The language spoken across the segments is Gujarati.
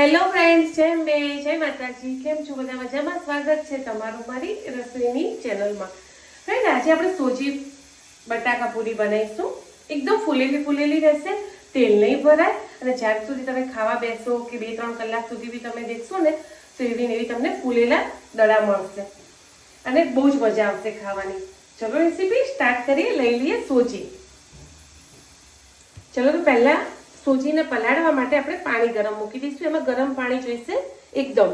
હેલો ફ્રેન્ડ્સ જય મે જય માતાજી. કેમ છો? બધા મજામાં? સ્વાગત છે તમારું મારી રસોઈની ચેનલમાં ફ્રેન્ડ આજે આપણે સોજી બટાકા પૂરી બનાવીશું. એકદમ ફૂલેલી ફૂલેલી રહેશે, તેલ નહીં ભરાય, અને જ્યાર સુધી તમે ખાવા બેસો કે બે ત્રણ કલાક સુધી બી તમે દેખશો ને, તો એવી ને એવી તમને ફૂલેલા દડા મળશે. અને બહુ જ મજા આવશે ખાવાની. ચલો રેસીપી સ્ટાર્ટ કરીએ, લઈ લઈએ સોજી. ચલો તો પહેલા સોજીને પલાળવા માટે આપણે પાણી ગરમ મૂકી દઈશું. એમાં ગરમ પાણી જોઈશે એકદમ.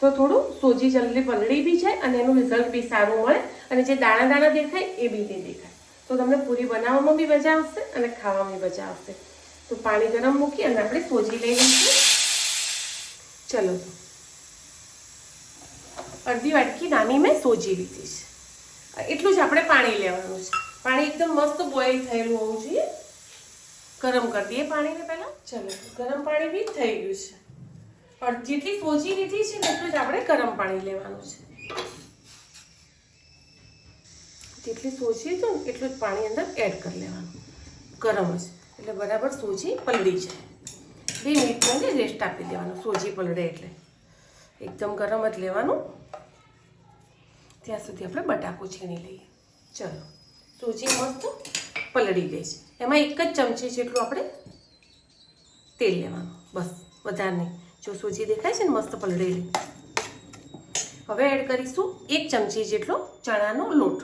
તો થોડું સોજી જલ્દી પલળી બી જાય અને એનું રિઝલ્ટ બી સારું મળે અને જે દાણા દાણા દેખાય એ બી નહીં દેખાય. તો તમને પૂરી બનાવવામાં બી મજા આવશે અને ખાવામાં મજા આવશે. તો પાણી ગરમ મૂકી અને આપણે સોજી લઈ લઈશું. ચલો અડધી વાટકી નાની મેં સોજી લીધી છે. એટલું જ આપણે પાણી લેવાનું છે. પાણી એકદમ મસ્ત બોઇલ થયેલું હોવું જોઈએ. ગરમ કરી દઈએ પાણીને પહેલાં? ચલો, ગરમ પાણી બી થઈ ગયું છે. પણ જેટલી સોજી લીધી છે એટલું જ આપણે ગરમ પાણી લેવાનું છે. જેટલી સોજી હતું એટલું જ પાણી અંદર એડ કરી લેવાનું. ગરમ જ. એટલે બરાબર સોજી પલળી જાય. બે મિનિટ માટે રેસ્ટ આપી દેવાનું, સોજી પલળે એટલે. એકદમ ગરમ જ લેવાનું. ત્યાં સુધી આપણે બટાકું છીણી લઈએ. ચલો, સોજી મસ્ત પલળી ગઈ છે. એમાં એક જ ચમચી જેટલું આપણે તેલ લેવાનું. બસ, વધારે નહીં. જો સૂજી દેખાય છે ને, મસ્ત પલળેલી. હવે એડ કરીશું એક ચમચી જેટલો ચણાનો લોટ.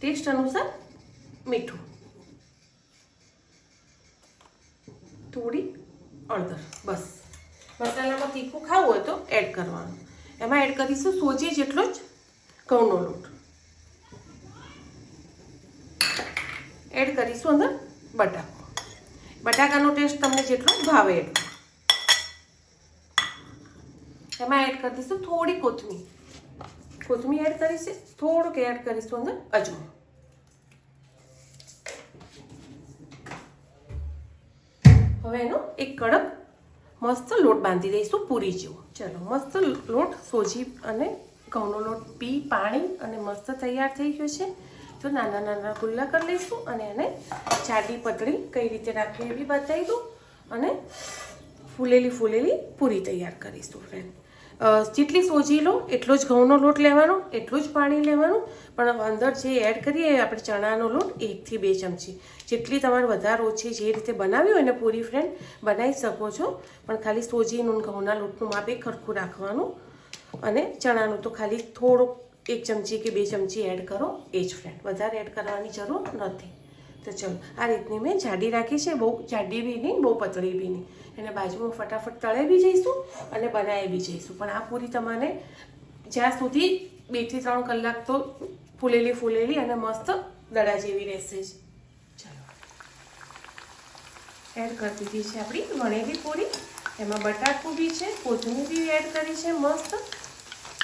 ટેસ્ટ અનુસાર મીઠું. થોડી અડધર બસ. મસાલામાં તીખું ખાવું હોય તો એડ કરવાનું. એમાં એડ કરીશું સોજી જેટલો જ ઘઉંનો લોટ એડ કરીશું અંદર બટાકો. બટાકાનો ટેસ્ટ તમને જેટલો ભાવે એટલો. એમાં એડ કરી દઈશું થોડી કોથમીર. કોથમીર એડ કરી થોડુંક એડ કરીશું અંદર અજમો. હવે એનો એક કડક મસ્ત લોટ બાંધી દઈશું પૂરી જેવો. ચલો, મસ્ત લોટ સોજી અને ઘઉંનો લોટ પી, પાણી અને મસ્ત તૈયાર થઈ ગયો છે. તો નાના નાના ગુલ્લા કરી લઈશું અને એને જાડી પતળી કઈ રીતે રાખવી એ બતાવી દઉં અને ફૂલેલી ફૂલેલી પૂરી તૈયાર કરીશું ફ્રેન્ડ જેટલી સોજી લો, એટલો જ ઘઉંનો લોટ લેવાનો, એટલું જ પાણી લેવાનું. પણ અંદર જે એડ કરીએ, આપણે ચણાનો લોટ એકથી બે ચમચી. જેટલી તમારે વધારે ઓછી જે રીતે બનાવી હોય ને પૂરી ફ્રેન્ડ બનાવી શકો છો. પણ ખાલી સોજીનું ઘઉંના લોટનું માપ એક ખરખું રાખવાનું. અને ચણાનું તો ખાલી થોડુંક એક ચમચી કે બે ચમચી એડ કરો, એ જ ફ્રેન્ડ વધારે એડ કરવાની જરૂર નથી. તો ચલો, આ રીતની મેં જાડી રાખી છે, બહુ જાડી બી નહીં, બહુ પતળી બી નહીં. એને બાજુમાં ફટાફટ તળે બી જઈશું અને બનાવી બી જઈશું. પણ આ પૂરી તમારે જ્યાં સુધી બેથી ત્રણ કલાક તો ફૂલેલી ફૂલેલી અને મસ્ત દડા જેવી રહેશે જ. ચલો. એડ કરી દીધી છે આપણી વણેલી પૂરી. એમાં બટાકું બી છે, કોથમીર બી એડ કરી છે, મસ્ત.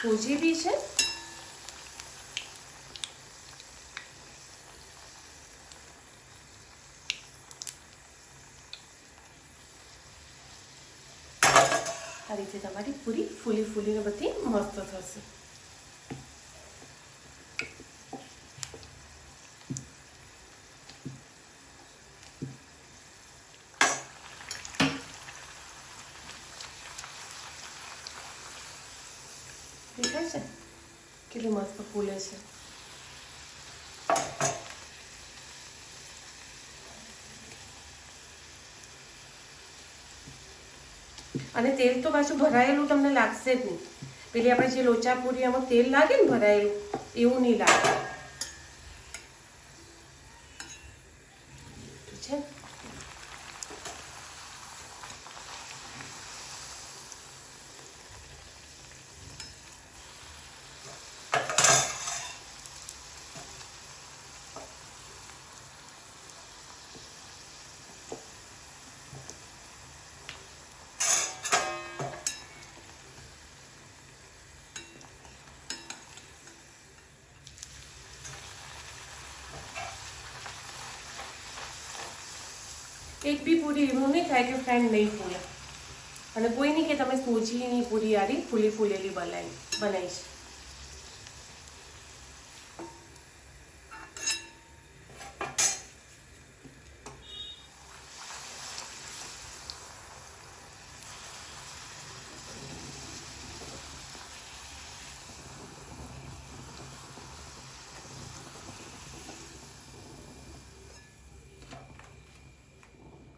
સૂજી બી છે. આ રીતે તમારી પૂરી ફૂલી ફૂલીને બધી મસ્ત થશે દેખાય છે કેટલી મસ્ત અને તેલ તો પાછું ભરાયેલું તમને લાગશે જ નહીં. પેલી આપણે જે લોચા પૂરી આમાં તેલ લાગે ને ભરાયેલું, એવું નહીં લાગે ઠીક છે એક બી પૂરી એવું નહીં થાય કે ફ્રેન્ડ નહીં ફૂલે. અને કોઈ નહીં કે તમે સોજીની પૂરી યારી ફૂલી ફૂલેલી બનાવી બનાવી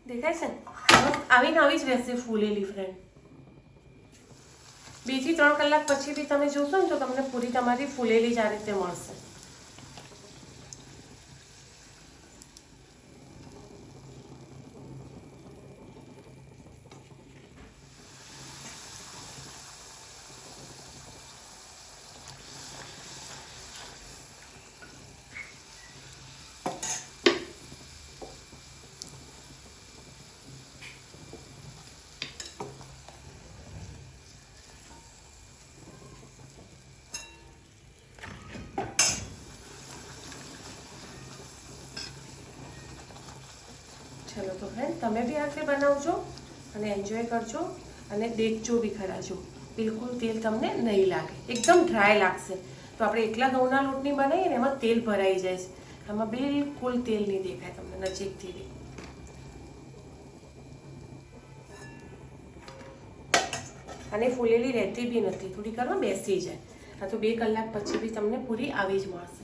દેખાય છે? આવીને આવી જ રહેશે ફૂલેલી ફ્રેન્ડ બેથી ત્રણ કલાક પછી બી તમે જોશો ને તો તમને પૂરી તમારી ફૂલેલી જ આ રીતે મળશે. ચલો તો ફ્રેન્ડ તમે બી આ રીતે બનાવજો અને એન્જોય કરજો અને દેખજો બી ખરાજો બિલકુલ તેલ તમને નહીં લાગે. એકદમ ડ્રાય લાગશે. તો આપણે એકલા ઘઉંના લોટની બનાવીએ ને એમાં તેલ ભરાઈ જાય છે. એમાં બિલકુલ તેલ નહીં દેખાય તમને નજીકથી બી. અને ફૂલેલી રહેતી બી નથી. થોડી વારમાં બેસી જાય. આ તો બે કલાક પછી બી તમને પૂરી આવી જ મળશે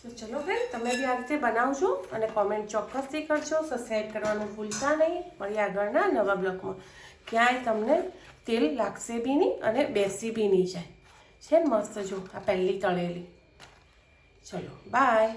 તો ચલો ફ્રેન્ડ તમે બી આ રીતે બનાવજો અને કોમેન્ટ ચોક્કસથી કરજો. સબસ્ક્રાઈબ કરવાનું ભૂલતા નહીં. મળી આગળના નવા બ્લોગમાં ક્યાંય તમને તેલ લાગશે બી નહીં અને બેસી બી નહીં જાય. છે મસ્ત જો, આ પહેલી તળેલી. ચલો બાય